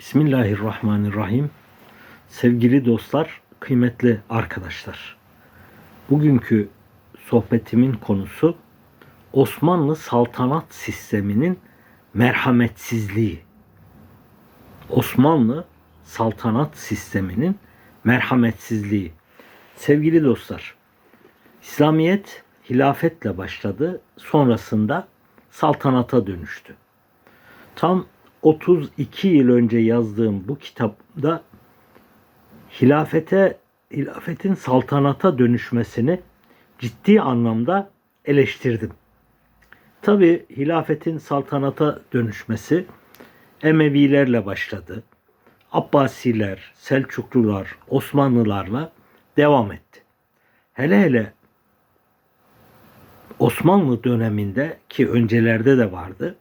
Bismillahirrahmanirrahim. Sevgili dostlar, kıymetli arkadaşlar. Bugünkü sohbetimin konusu Osmanlı saltanat sisteminin merhametsizliği. Osmanlı saltanat sisteminin merhametsizliği. Sevgili dostlar, İslamiyet hilafetle başladı, sonrasında saltanata dönüştü. Tam 32 yıl önce yazdığım bu kitapta hilafete hilafetin saltanata dönüşmesini ciddi anlamda eleştirdim. Tabi hilafetin saltanata dönüşmesi Emevilerle başladı. Abbasiler, Selçuklular, Osmanlılarla devam etti. Hele hele Osmanlı döneminde ki öncelerde de vardı.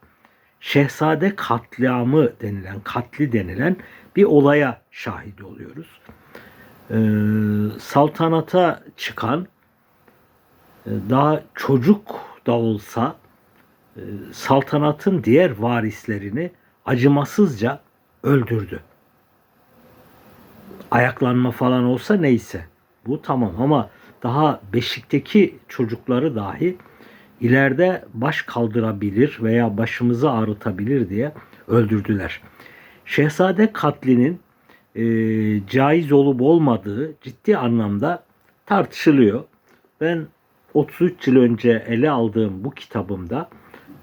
Şehzade katliamı denilen, katli denilen bir olaya şahit oluyoruz. Ee, saltanata çıkan e, daha çocuk da olsa e, saltanatın diğer varislerini acımasızca öldürdü. Ayaklanma falan olsa neyse. Bu tamam ama daha beşikteki çocukları dahi ileride baş kaldırabilir veya başımızı ağrıtabilir diye öldürdüler. Şehzade katlinin e, caiz olup olmadığı ciddi anlamda tartışılıyor. Ben 33 yıl önce ele aldığım bu kitabımda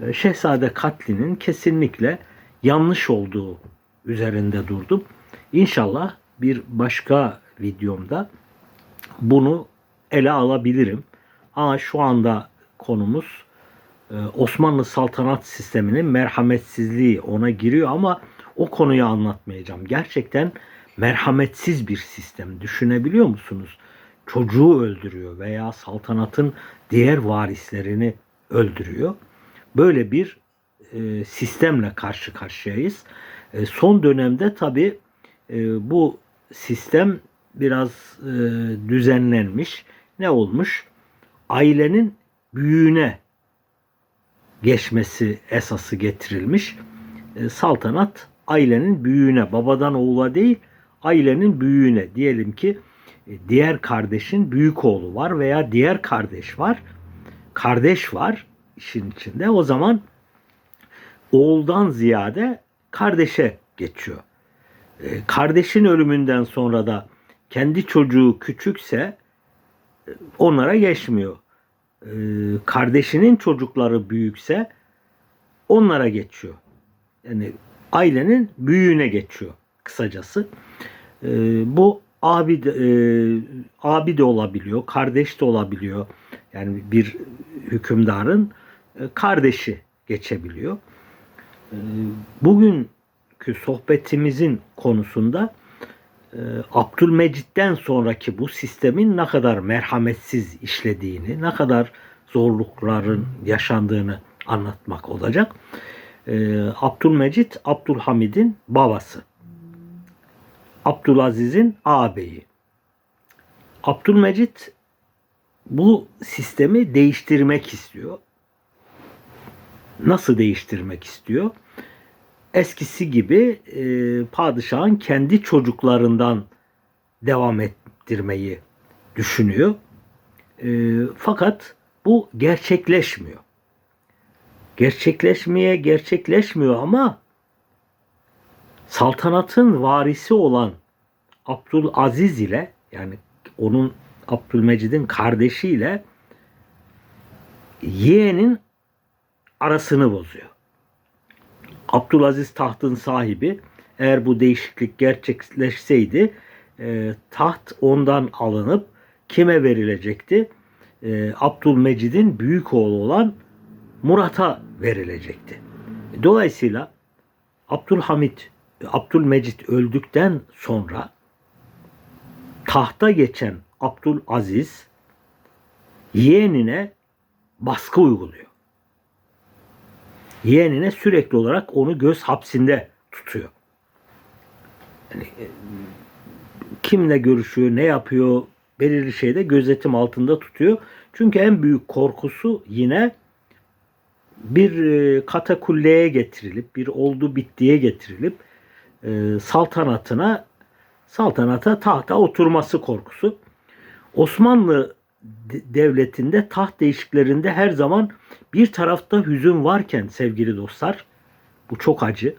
e, Şehzade katlinin kesinlikle yanlış olduğu üzerinde durdum. İnşallah bir başka videomda bunu ele alabilirim. Ama şu anda konumuz e, Osmanlı saltanat sisteminin merhametsizliği ona giriyor ama o konuyu anlatmayacağım. Gerçekten merhametsiz bir sistem. Düşünebiliyor musunuz? Çocuğu öldürüyor veya saltanatın diğer varislerini öldürüyor. Böyle bir e, sistemle karşı karşıyayız. E, son dönemde tabi bu sistem biraz düzenlenmiş. Ne olmuş? Ailenin büyüğüne geçmesi esası getirilmiş. E, saltanat ailenin büyüğüne, babadan oğula değil, ailenin büyüğüne. Diyelim ki e, diğer kardeşin büyük oğlu var veya diğer kardeş var. Kardeş var işin içinde. O zaman oğuldan ziyade kardeşe geçiyor. E, kardeşin ölümünden sonra da kendi çocuğu küçükse onlara geçmiyor. E, kardeşinin çocukları büyükse onlara geçiyor. Yani ailenin büyüğüne geçiyor kısacası. E, bu abi de, abi de olabiliyor, kardeş de olabiliyor. Yani bir hükümdarın kardeşi geçebiliyor. Bugünkü sohbetimizin konusunda e, Abdülmecit'ten sonraki bu sistemin ne kadar merhametsiz işlediğini, ne kadar zorlukların yaşandığını anlatmak olacak. E, Abdülmecit, Abdülhamid'in babası. Abdülaziz'in ağabeyi. Abdülmecit bu sistemi değiştirmek istiyor. Nasıl değiştirmek istiyor? Eskisi gibi e, padişahın kendi çocuklarından devam ettirmeyi düşünüyor. E, fakat bu gerçekleşmiyor. Gerçekleşmeye gerçekleşmiyor ama saltanatın varisi olan Abdülaziz ile yani onun Abdülmecid'in kardeşiyle yeğenin arasını bozuyor. Abdülaziz tahtın sahibi eğer bu değişiklik gerçekleşseydi e, taht ondan alınıp kime verilecekti? E, Abdülmecid'in büyük oğlu olan Murat'a verilecekti. Dolayısıyla Abdülhamit, Abdülmecid öldükten sonra tahta geçen Abdülaziz yeğenine baskı uyguluyor yeğenine sürekli olarak onu göz hapsinde tutuyor. Yani, e, kimle görüşüyor, ne yapıyor belirli şeyde gözetim altında tutuyor. Çünkü en büyük korkusu yine bir e, katakulleye getirilip, bir oldu bittiye getirilip e, saltanatına saltanata tahta oturması korkusu. Osmanlı devletinde taht değişiklerinde her zaman bir tarafta hüzün varken sevgili dostlar bu çok acı.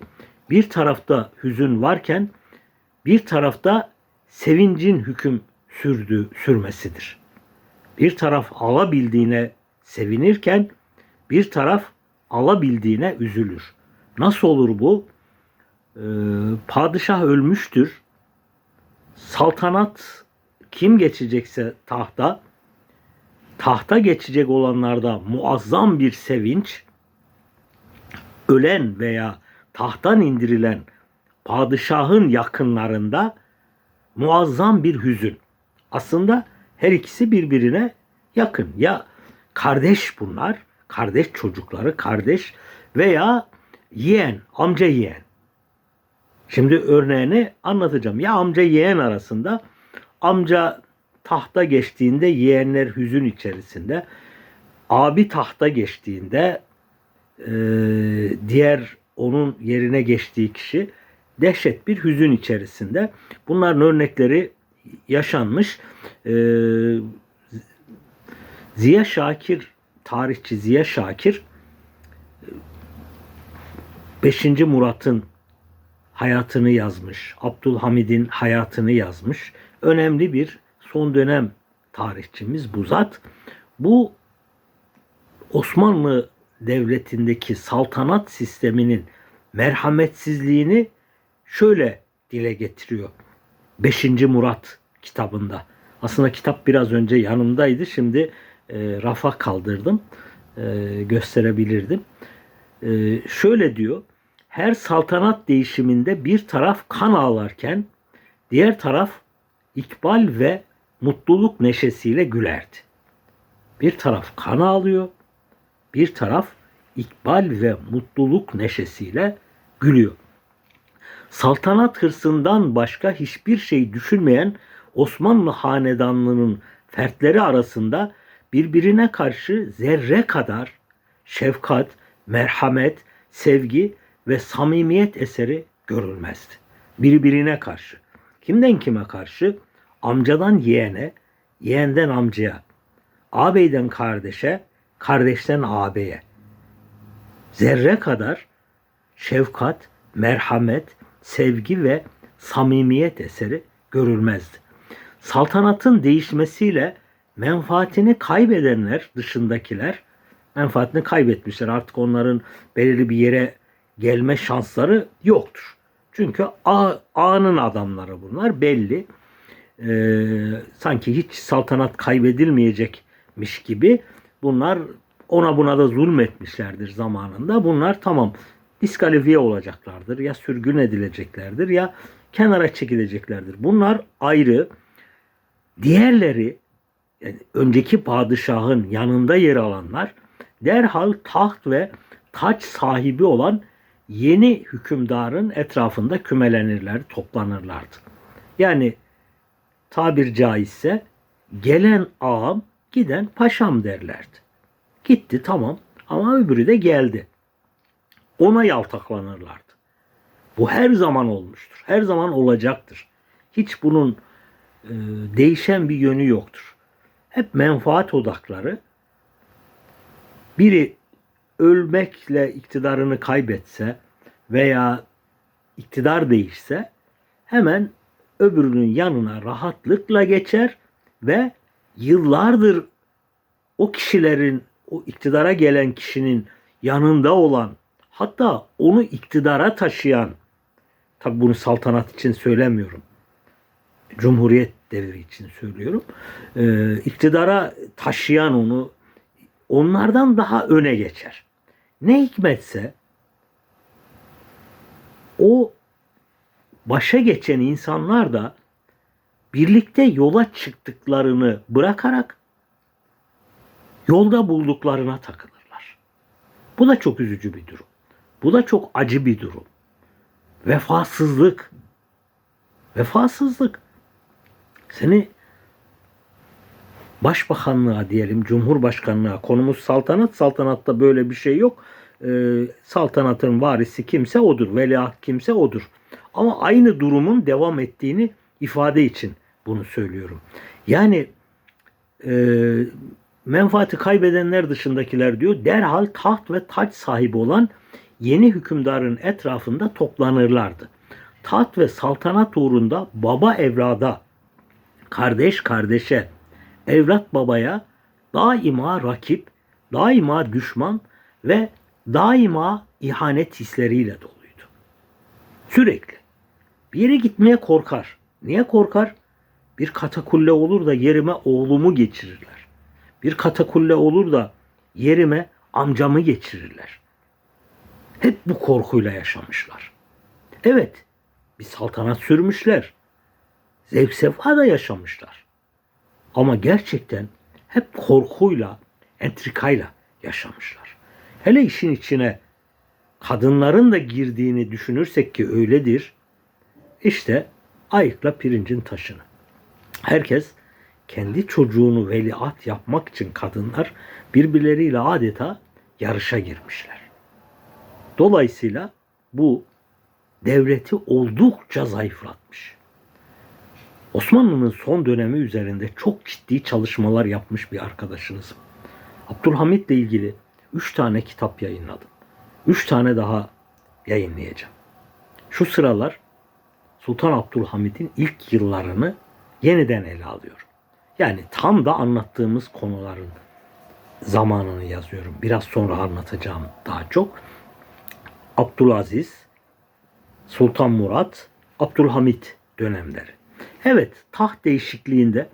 Bir tarafta hüzün varken bir tarafta sevincin hüküm sürdüğü sürmesidir. Bir taraf alabildiğine sevinirken bir taraf alabildiğine üzülür. Nasıl olur bu? Ee, padişah ölmüştür. Saltanat kim geçecekse tahta tahta geçecek olanlarda muazzam bir sevinç ölen veya tahttan indirilen padişahın yakınlarında muazzam bir hüzün. Aslında her ikisi birbirine yakın. Ya kardeş bunlar, kardeş çocukları, kardeş veya yeğen, amca yeğen. Şimdi örneğini anlatacağım. Ya amca yeğen arasında amca tahta geçtiğinde yeğenler hüzün içerisinde. Abi tahta geçtiğinde e, diğer onun yerine geçtiği kişi dehşet bir hüzün içerisinde. Bunların örnekleri yaşanmış. E, Ziya Şakir, tarihçi Ziya Şakir 5. Murat'ın hayatını yazmış. Abdülhamid'in hayatını yazmış. Önemli bir son dönem tarihçimiz bu zat. Bu Osmanlı Devleti'ndeki saltanat sisteminin merhametsizliğini şöyle dile getiriyor. 5. Murat kitabında. Aslında kitap biraz önce yanımdaydı. Şimdi e, rafa kaldırdım. E, gösterebilirdim. E, şöyle diyor. Her saltanat değişiminde bir taraf kan ağlarken diğer taraf ikbal ve mutluluk neşesiyle gülerdi. Bir taraf kan ağlıyor, bir taraf ikbal ve mutluluk neşesiyle gülüyor. Saltanat hırsından başka hiçbir şey düşünmeyen Osmanlı hanedanlığının fertleri arasında birbirine karşı zerre kadar şefkat, merhamet, sevgi ve samimiyet eseri görülmezdi. Birbirine karşı. Kimden kime karşı? Amcadan yeğene, yeğenden amcaya, ağabeyden kardeşe, kardeşten ağabeye. Zerre kadar şefkat, merhamet, sevgi ve samimiyet eseri görülmezdi. Saltanatın değişmesiyle menfaatini kaybedenler dışındakiler menfaatini kaybetmişler. Artık onların belirli bir yere gelme şansları yoktur. Çünkü A, A'nın adamları bunlar belli. Ee, sanki hiç saltanat kaybedilmeyecekmiş gibi bunlar ona buna da zulmetmişlerdir zamanında. Bunlar tamam diskalifiye olacaklardır ya sürgün edileceklerdir ya kenara çekileceklerdir. Bunlar ayrı. Diğerleri yani önceki padişahın yanında yer alanlar derhal taht ve taç sahibi olan yeni hükümdarın etrafında kümelenirler, toplanırlardı. Yani tabir caizse gelen ağam giden paşam derlerdi. Gitti tamam ama öbürü de geldi. Ona yaltaklanırlardı. Bu her zaman olmuştur. Her zaman olacaktır. Hiç bunun e, değişen bir yönü yoktur. Hep menfaat odakları. Biri ölmekle iktidarını kaybetse veya iktidar değişse hemen öbürünün yanına rahatlıkla geçer ve yıllardır o kişilerin o iktidara gelen kişinin yanında olan hatta onu iktidara taşıyan tabi bunu saltanat için söylemiyorum. Cumhuriyet devri için söylüyorum. Ee, iktidara taşıyan onu onlardan daha öne geçer. Ne hikmetse o başa geçen insanlar da birlikte yola çıktıklarını bırakarak yolda bulduklarına takılırlar. Bu da çok üzücü bir durum. Bu da çok acı bir durum. Vefasızlık. Vefasızlık. Seni başbakanlığa diyelim, cumhurbaşkanlığa konumuz saltanat. Saltanatta böyle bir şey yok. Ee, saltanatın varisi kimse odur. Veliaht kimse odur. Ama aynı durumun devam ettiğini ifade için bunu söylüyorum. Yani e, menfaati kaybedenler dışındakiler diyor derhal taht ve taç sahibi olan yeni hükümdarın etrafında toplanırlardı. Taht ve saltanat uğrunda baba evrada, kardeş kardeşe, evlat babaya daima rakip, daima düşman ve daima ihanet hisleriyle doluydu. Sürekli. Bir yere gitmeye korkar. Niye korkar? Bir katakulle olur da yerime oğlumu geçirirler. Bir katakulle olur da yerime amcamı geçirirler. Hep bu korkuyla yaşamışlar. Evet, bir saltanat sürmüşler. Zevk sefa da yaşamışlar. Ama gerçekten hep korkuyla, entrikayla yaşamışlar. Hele işin içine kadınların da girdiğini düşünürsek ki öyledir. İşte ayıkla pirincin taşını. Herkes kendi çocuğunu veliaht yapmak için kadınlar birbirleriyle adeta yarışa girmişler. Dolayısıyla bu devleti oldukça zayıflatmış. Osmanlı'nın son dönemi üzerinde çok ciddi çalışmalar yapmış bir arkadaşınızım. Abdülhamit ile ilgili 3 tane kitap yayınladım. 3 tane daha yayınlayacağım. Şu sıralar Sultan Abdülhamid'in ilk yıllarını yeniden ele alıyorum. Yani tam da anlattığımız konuların zamanını yazıyorum. Biraz sonra anlatacağım daha çok. Abdülaziz, Sultan Murat, Abdülhamit dönemleri. Evet, taht değişikliğinde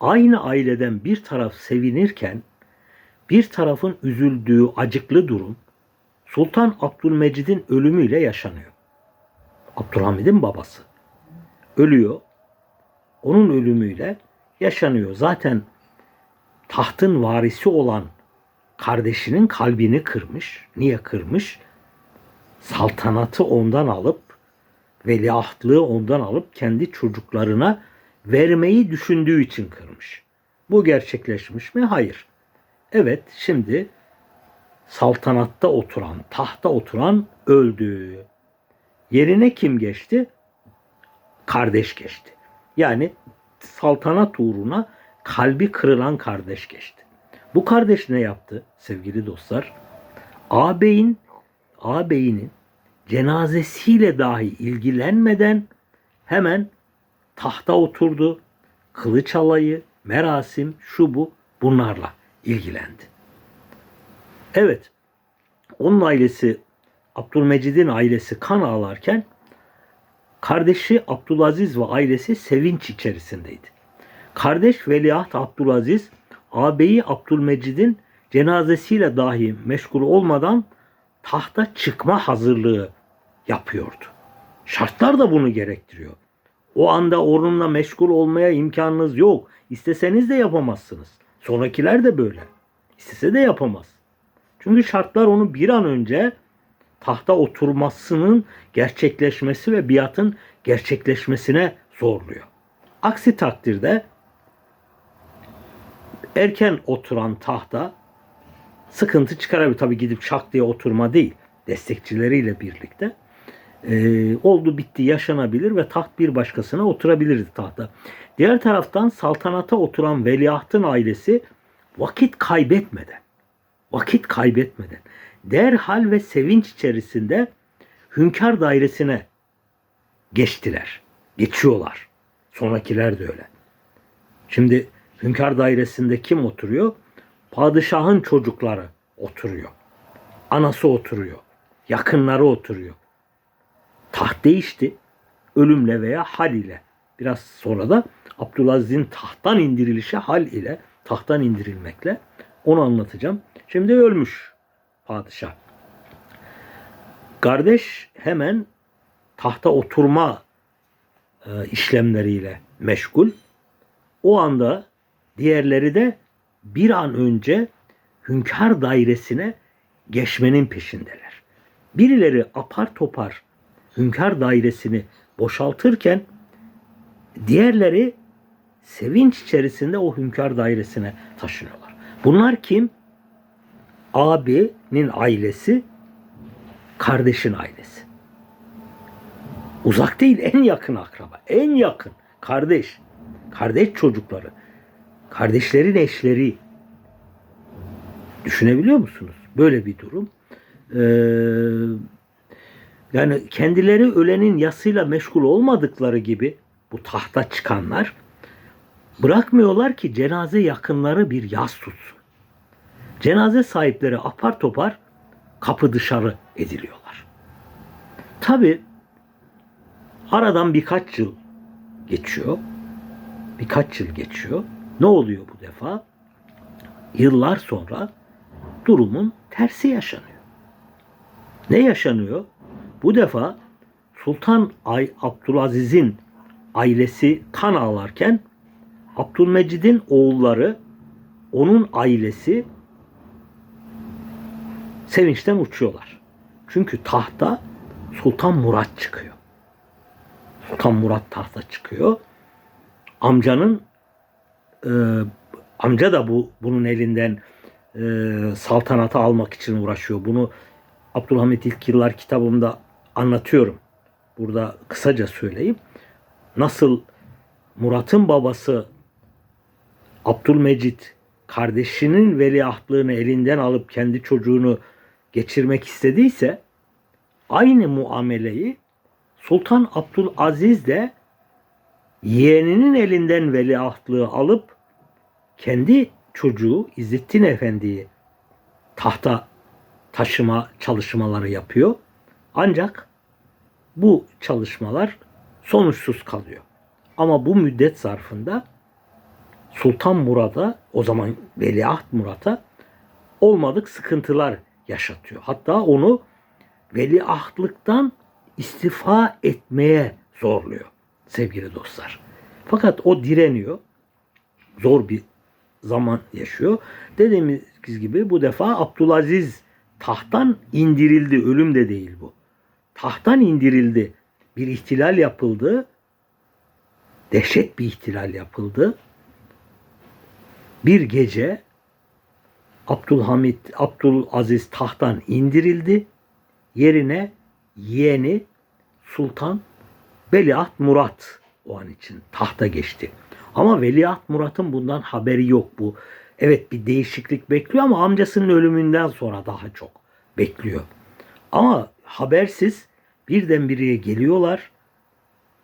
aynı aileden bir taraf sevinirken bir tarafın üzüldüğü acıklı durum Sultan Abdülmecid'in ölümüyle yaşanıyor. Abdülhamid'in babası ölüyor. Onun ölümüyle yaşanıyor. Zaten tahtın varisi olan kardeşinin kalbini kırmış. Niye kırmış? Saltanatı ondan alıp veliahtlığı ondan alıp kendi çocuklarına vermeyi düşündüğü için kırmış. Bu gerçekleşmiş mi? Hayır. Evet, şimdi saltanatta oturan, tahta oturan öldü. Yerine kim geçti? Kardeş geçti. Yani saltanat uğruna kalbi kırılan kardeş geçti. Bu kardeş ne yaptı sevgili dostlar? Ağabeyin, ağabeyinin cenazesiyle dahi ilgilenmeden hemen tahta oturdu. Kılıç alayı, merasim, şu bu bunlarla ilgilendi. Evet, onun ailesi Abdülmecid'in ailesi kan ağlarken kardeşi Abdülaziz ve ailesi sevinç içerisindeydi. Kardeş Veliaht Abdülaziz ağabeyi Abdülmecid'in cenazesiyle dahi meşgul olmadan tahta çıkma hazırlığı yapıyordu. Şartlar da bunu gerektiriyor. O anda onunla meşgul olmaya imkanınız yok. İsteseniz de yapamazsınız. Sonrakiler de böyle. İstese de yapamaz. Çünkü şartlar onu bir an önce tahta oturmasının gerçekleşmesi ve biatın gerçekleşmesine zorluyor. Aksi takdirde erken oturan tahta sıkıntı çıkarabilir. Tabi gidip şak diye oturma değil. Destekçileriyle birlikte. Ee, oldu bitti yaşanabilir ve taht bir başkasına oturabilirdi tahta. Diğer taraftan saltanata oturan veliahtın ailesi vakit kaybetmeden vakit kaybetmeden derhal ve sevinç içerisinde hünkâr dairesine geçtiler. Geçiyorlar. Sonrakiler de öyle. Şimdi hünkâr dairesinde kim oturuyor? Padişahın çocukları oturuyor. Anası oturuyor. Yakınları oturuyor. Taht değişti. Ölümle veya hal ile. Biraz sonra da Abdülaziz'in tahttan indirilişi hal ile, tahttan indirilmekle onu anlatacağım. Şimdi ölmüş padişah. Kardeş hemen tahta oturma e, işlemleriyle meşgul. O anda diğerleri de bir an önce hünkâr dairesine geçmenin peşindeler. Birileri apar topar hünkâr dairesini boşaltırken diğerleri sevinç içerisinde o hünkâr dairesine taşınıyorlar. Bunlar kim? Abinin ailesi, kardeşin ailesi. Uzak değil en yakın akraba. En yakın. Kardeş. Kardeş çocukları. Kardeşlerin eşleri. Düşünebiliyor musunuz? Böyle bir durum. Ee, yani kendileri ölenin yasıyla meşgul olmadıkları gibi bu tahta çıkanlar bırakmıyorlar ki cenaze yakınları bir yas tutsun. Cenaze sahipleri apar topar kapı dışarı ediliyorlar. Tabi aradan birkaç yıl geçiyor. Birkaç yıl geçiyor. Ne oluyor bu defa? Yıllar sonra durumun tersi yaşanıyor. Ne yaşanıyor? Bu defa Sultan Ay Abdülaziz'in ailesi kan ağlarken Abdülmecid'in oğulları onun ailesi sevinçten uçuyorlar. Çünkü tahta Sultan Murat çıkıyor. Sultan Murat tahta çıkıyor. Amcanın e, amca da bu bunun elinden e, saltanatı almak için uğraşıyor. Bunu Abdülhamit İlk Yıllar kitabımda anlatıyorum. Burada kısaca söyleyeyim. Nasıl Murat'ın babası Abdülmecit kardeşinin veliahtlığını elinden alıp kendi çocuğunu geçirmek istediyse aynı muameleyi Sultan Abdülaziz de yeğeninin elinden veliahtlığı alıp kendi çocuğu İzzettin Efendi'yi tahta taşıma çalışmaları yapıyor. Ancak bu çalışmalar sonuçsuz kalıyor. Ama bu müddet zarfında Sultan Murad'a o zaman Veliaht Murat'a olmadık sıkıntılar yaşatıyor. Hatta onu veliahtlıktan istifa etmeye zorluyor sevgili dostlar. Fakat o direniyor. Zor bir zaman yaşıyor. Dediğimiz gibi bu defa Abdülaziz tahttan indirildi. Ölüm de değil bu. Tahttan indirildi. Bir ihtilal yapıldı. Dehşet bir ihtilal yapıldı. Bir gece Abdülhamit, Abdülaziz tahttan indirildi. Yerine yeğeni Sultan Veliaht Murat o an için tahta geçti. Ama Veliaht Murat'ın bundan haberi yok bu. Evet bir değişiklik bekliyor ama amcasının ölümünden sonra daha çok bekliyor. Ama habersiz birdenbire geliyorlar.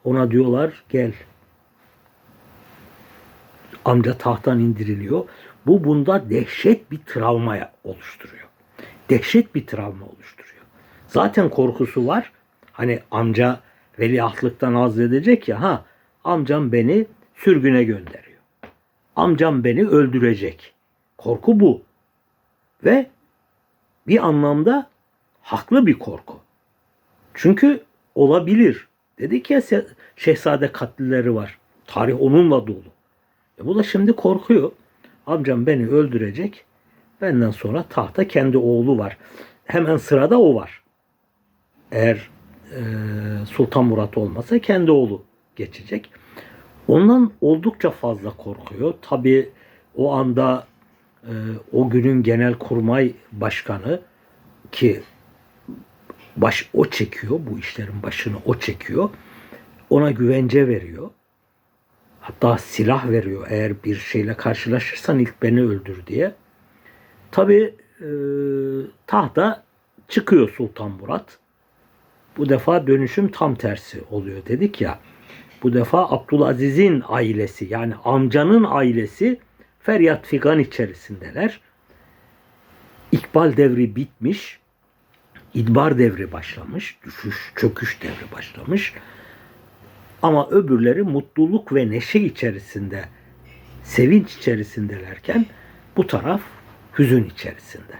Ona diyorlar gel. Amca tahttan indiriliyor. Bu bunda dehşet bir travma oluşturuyor. Dehşet bir travma oluşturuyor. Zaten korkusu var. Hani amca veliahtlıktan azledecek ya ha amcam beni sürgüne gönderiyor. Amcam beni öldürecek. Korku bu. Ve bir anlamda haklı bir korku. Çünkü olabilir. Dedik ya şehzade katlileri var. Tarih onunla dolu. E bu da şimdi korkuyor. Amcam beni öldürecek. Benden sonra tahta kendi oğlu var. Hemen sırada o var. Eğer e, Sultan Murat olmasa kendi oğlu geçecek. Ondan oldukça fazla korkuyor. Tabi o anda e, o günün genel kurmay başkanı ki baş o çekiyor bu işlerin başını o çekiyor. Ona güvence veriyor. Hatta silah veriyor eğer bir şeyle karşılaşırsan ilk beni öldür diye. Tabi e, tahta çıkıyor Sultan Murat. Bu defa dönüşüm tam tersi oluyor dedik ya. Bu defa Abdülaziz'in ailesi yani amcanın ailesi feryat figan içerisindeler. İkbal devri bitmiş. İdbar devri başlamış. Düşüş, çöküş devri başlamış. Ama öbürleri mutluluk ve neşe içerisinde, sevinç içerisindelerken bu taraf hüzün içerisinde.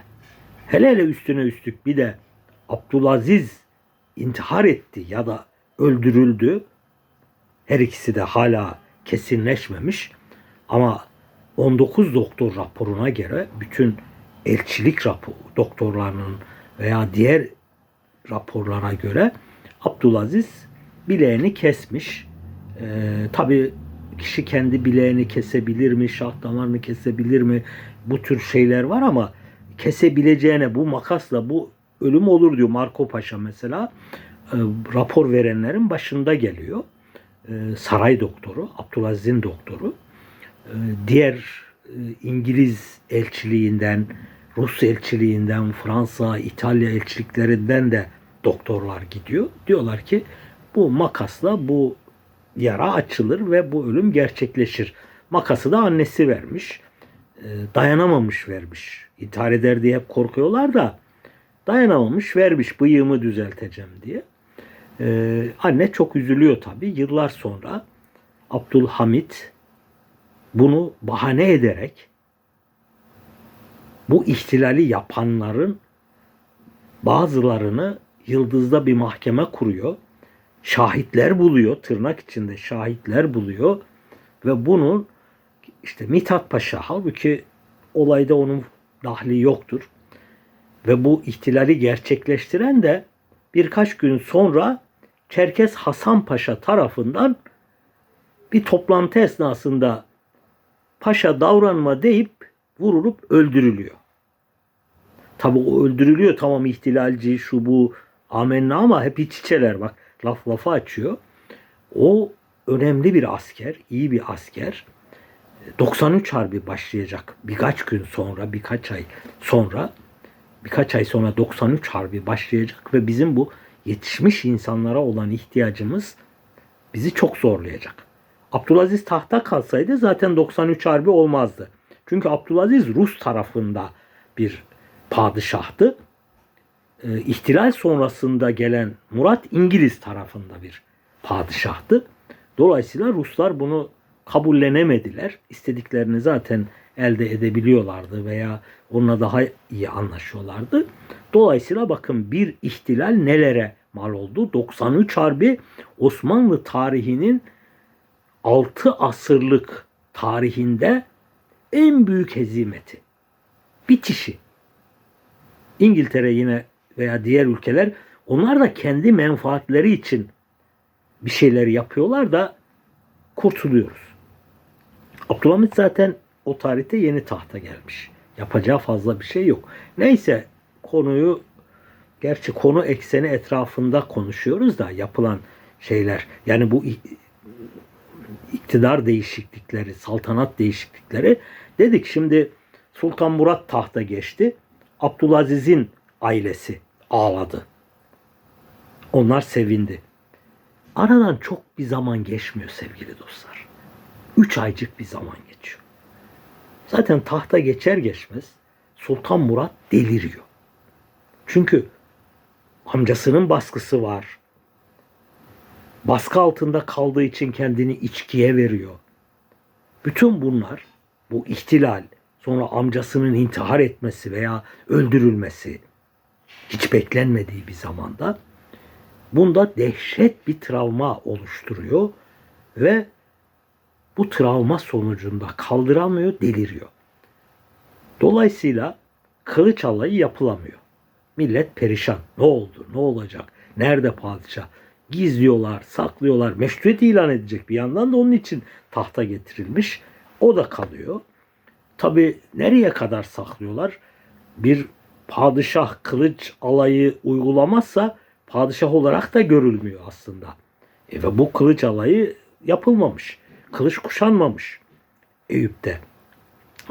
Hele hele üstüne üstlük bir de Abdülaziz intihar etti ya da öldürüldü. Her ikisi de hala kesinleşmemiş. Ama 19 doktor raporuna göre bütün elçilik rapor, doktorlarının veya diğer raporlara göre Abdülaziz bileğini kesmiş. Ee, Tabi kişi kendi bileğini kesebilir mi, şah damarını kesebilir mi? Bu tür şeyler var ama kesebileceğine bu makasla bu ölüm olur diyor Marco Paşa mesela. e, rapor verenlerin başında geliyor. E, saray doktoru, Abdülaziz'in doktoru. E, diğer e, İngiliz elçiliğinden, Rus elçiliğinden, Fransa, İtalya elçiliklerinden de doktorlar gidiyor. Diyorlar ki bu makasla bu yara açılır ve bu ölüm gerçekleşir. Makası da annesi vermiş. E, dayanamamış vermiş. İntihar eder diye hep korkuyorlar da dayanamamış vermiş bıyığımı düzelteceğim diye. E, anne çok üzülüyor tabii. Yıllar sonra Abdülhamit bunu bahane ederek bu ihtilali yapanların bazılarını Yıldız'da bir mahkeme kuruyor. Şahitler buluyor, tırnak içinde şahitler buluyor ve bunun işte Mithat Paşa halbuki olayda onun dahli yoktur. Ve bu ihtilali gerçekleştiren de birkaç gün sonra Çerkes Hasan Paşa tarafından bir toplantı esnasında paşa davranma deyip vurulup öldürülüyor. Tabi o öldürülüyor tamam ihtilalci şu bu amenna ama hep iç içeler bak laf lafa açıyor. O önemli bir asker, iyi bir asker. 93 Harbi başlayacak birkaç gün sonra, birkaç ay sonra, birkaç ay sonra 93 Harbi başlayacak ve bizim bu yetişmiş insanlara olan ihtiyacımız bizi çok zorlayacak. Abdülaziz tahta kalsaydı zaten 93 Harbi olmazdı. Çünkü Abdülaziz Rus tarafında bir padişahtı. E, ihtilal sonrasında gelen Murat İngiliz tarafında bir padişahtı. Dolayısıyla Ruslar bunu kabullenemediler. İstediklerini zaten elde edebiliyorlardı veya onunla daha iyi anlaşıyorlardı. Dolayısıyla bakın bir ihtilal nelere mal oldu? 93 Harbi Osmanlı tarihinin 6 asırlık tarihinde en büyük hezimeti. Bitişi. İngiltere yine veya diğer ülkeler onlar da kendi menfaatleri için bir şeyler yapıyorlar da kurtuluyoruz. Abdülhamit zaten o tarihte yeni tahta gelmiş. Yapacağı fazla bir şey yok. Neyse konuyu gerçi konu ekseni etrafında konuşuyoruz da yapılan şeyler. Yani bu iktidar değişiklikleri, saltanat değişiklikleri dedik şimdi Sultan Murat tahta geçti. Abdülaziz'in ailesi ağladı. Onlar sevindi. Aradan çok bir zaman geçmiyor sevgili dostlar. Üç aycık bir zaman geçiyor. Zaten tahta geçer geçmez Sultan Murat deliriyor. Çünkü amcasının baskısı var. Baskı altında kaldığı için kendini içkiye veriyor. Bütün bunlar bu ihtilal, sonra amcasının intihar etmesi veya öldürülmesi hiç beklenmediği bir zamanda bunda dehşet bir travma oluşturuyor ve bu travma sonucunda kaldıramıyor, deliriyor. Dolayısıyla kılıç alayı yapılamıyor. Millet perişan. Ne oldu? Ne olacak? Nerede padişah? Gizliyorlar, saklıyorlar. Meşruiyet ilan edecek bir yandan da onun için tahta getirilmiş. O da kalıyor. Tabi nereye kadar saklıyorlar? Bir padişah kılıç alayı uygulamazsa padişah olarak da görülmüyor aslında. E ve bu kılıç alayı yapılmamış. Kılıç kuşanmamış Eyüp'te.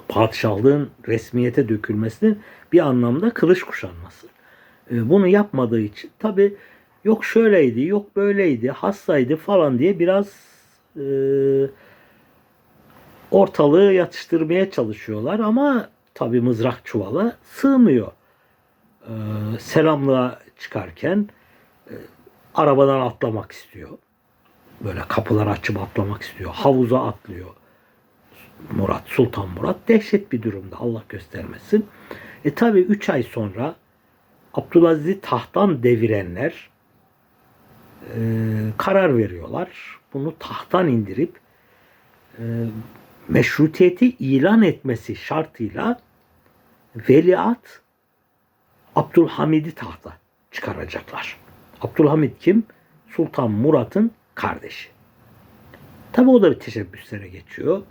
Padişahlığın resmiyete dökülmesinin bir anlamda kılıç kuşanması. E, bunu yapmadığı için tabi yok şöyleydi, yok böyleydi, hastaydı falan diye biraz e, ortalığı yatıştırmaya çalışıyorlar ama tabi mızrak çuvala sığmıyor. E, selamlığa çıkarken e, arabadan atlamak istiyor. Böyle kapıları açıp atlamak istiyor. Havuza atlıyor. Murat, Sultan Murat dehşet bir durumda Allah göstermesin. E tabi 3 ay sonra Abdülaziz'i tahttan devirenler e, karar veriyorlar. Bunu tahttan indirip e, meşrutiyeti ilan etmesi şartıyla veliaht Abdülhamid'i tahta çıkaracaklar. Abdülhamid kim? Sultan Murat'ın kardeşi. Tabi o da bir teşebbüslere geçiyor.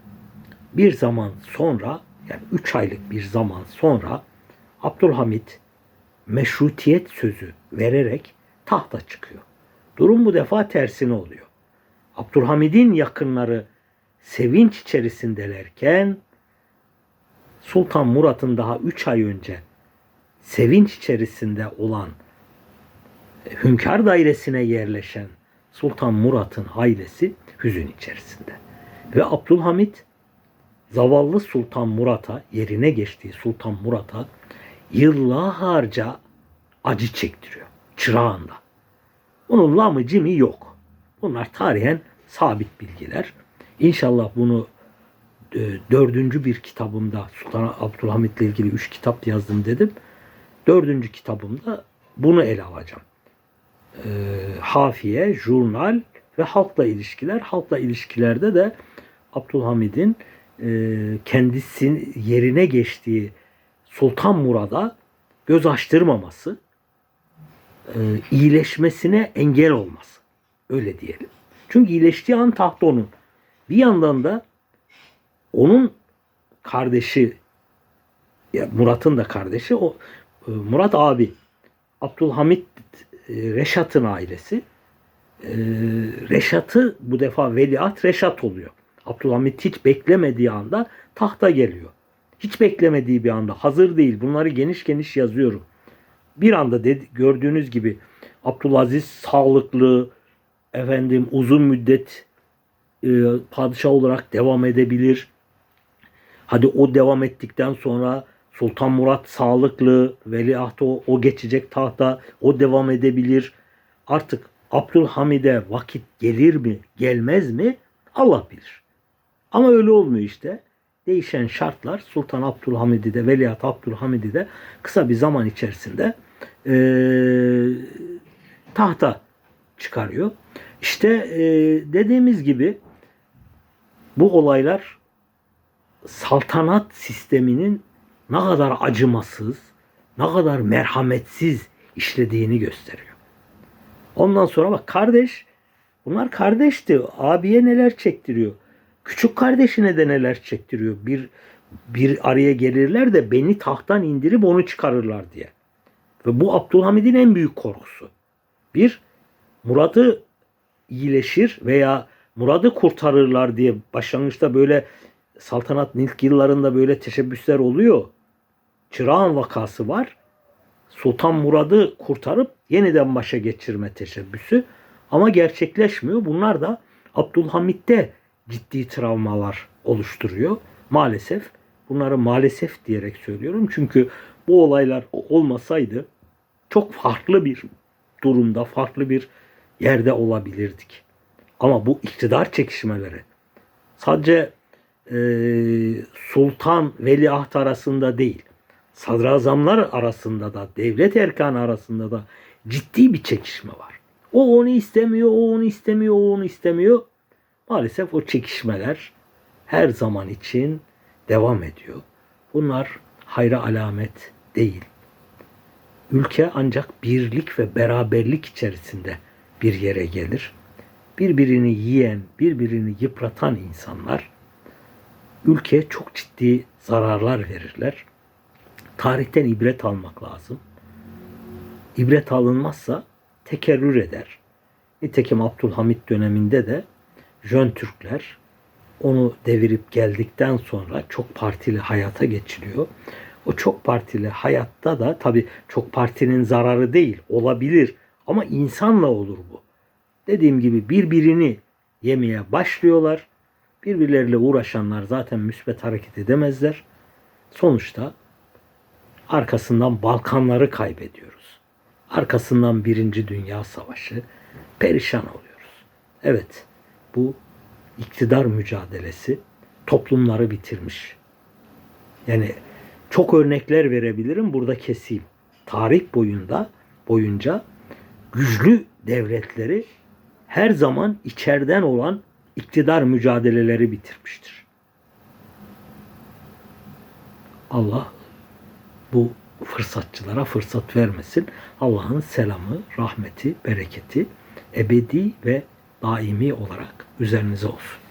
Bir zaman sonra yani 3 aylık bir zaman sonra Abdülhamid meşrutiyet sözü vererek tahta çıkıyor. Durum bu defa tersine oluyor. Abdülhamid'in yakınları sevinç içerisindelerken Sultan Murat'ın daha 3 ay önce sevinç içerisinde olan e, hünkâr dairesine yerleşen Sultan Murat'ın ailesi hüzün içerisinde. Ve Abdülhamit zavallı Sultan Murat'a yerine geçtiği Sultan Murat'a yıllarca acı çektiriyor. Çırağında. Bunun lamı cimi yok. Bunlar tarihen sabit bilgiler. İnşallah bunu e, dördüncü bir kitabımda Sultan Abdülhamit'le ilgili üç kitap yazdım dedim. Dördüncü kitabımda bunu ele alacağım. E, hafiye, jurnal ve halkla ilişkiler. Halkla ilişkilerde de Abdülhamid'in e, kendisinin yerine geçtiği Sultan Murad'a göz açtırmaması, e, iyileşmesine engel olması. Öyle diyelim. Çünkü iyileştiği an taht onun. Bir yandan da onun kardeşi Murat'ın da kardeşi o Murat abi Abdülhamit e, Reşat'ın ailesi e, Reşat'ı bu defa veliaht Reşat oluyor. Abdülhamit hiç beklemediği anda tahta geliyor. Hiç beklemediği bir anda hazır değil. Bunları geniş geniş yazıyorum. Bir anda dedi, gördüğünüz gibi Abdülaziz sağlıklı, efendim uzun müddet e, padişah olarak devam edebilir. Hadi o devam ettikten sonra Sultan Murat sağlıklı, veliaht o, o geçecek tahta, o devam edebilir. Artık Abdülhamid'e vakit gelir mi, gelmez mi Allah bilir. Ama öyle olmuyor işte. Değişen şartlar Sultan Abdülhamid'i de, Veliaht Abdülhamid'i de kısa bir zaman içerisinde e, tahta çıkarıyor. İşte e, dediğimiz gibi bu olaylar saltanat sisteminin ne kadar acımasız, ne kadar merhametsiz işlediğini gösteriyor. Ondan sonra bak kardeş, bunlar kardeşti. Abiye neler çektiriyor. Küçük kardeşine de neler çektiriyor. Bir bir araya gelirler de beni tahttan indirip onu çıkarırlar diye. Ve bu Abdülhamid'in en büyük korkusu. Bir, Murad'ı iyileşir veya Murad'ı kurtarırlar diye başlangıçta böyle saltanat ilk yıllarında böyle teşebbüsler oluyor. Çırağan vakası var. Sultan Murad'ı kurtarıp yeniden başa geçirme teşebbüsü. Ama gerçekleşmiyor. Bunlar da Abdülhamit'te ciddi travmalar oluşturuyor. Maalesef bunları maalesef diyerek söylüyorum. Çünkü bu olaylar olmasaydı çok farklı bir durumda, farklı bir yerde olabilirdik. Ama bu iktidar çekişmeleri sadece e, sultan veliaht arasında değil, sadrazamlar arasında da, devlet erkanı arasında da ciddi bir çekişme var. O onu istemiyor, o onu istemiyor, o onu istemiyor. Maalesef o çekişmeler her zaman için devam ediyor. Bunlar hayra alamet değil. Ülke ancak birlik ve beraberlik içerisinde bir yere gelir. Birbirini yiyen, birbirini yıpratan insanlar ülkeye çok ciddi zararlar verirler. Tarihten ibret almak lazım. İbret alınmazsa tekerrür eder. Nitekim Abdülhamit döneminde de Jön Türkler onu devirip geldikten sonra çok partili hayata geçiliyor. O çok partili hayatta da tabi çok partinin zararı değil olabilir ama insanla olur bu. Dediğim gibi birbirini yemeye başlıyorlar. Birbirleriyle uğraşanlar zaten müsbet hareket edemezler. Sonuçta arkasından Balkanları kaybediyoruz. Arkasından Birinci Dünya Savaşı perişan oluyoruz. Evet bu iktidar mücadelesi toplumları bitirmiş. Yani çok örnekler verebilirim. Burada keseyim. Tarih boyunda boyunca güçlü devletleri her zaman içeriden olan iktidar mücadeleleri bitirmiştir. Allah bu fırsatçılara fırsat vermesin. Allah'ın selamı, rahmeti, bereketi ebedi ve daimi olarak üzerinize olsun.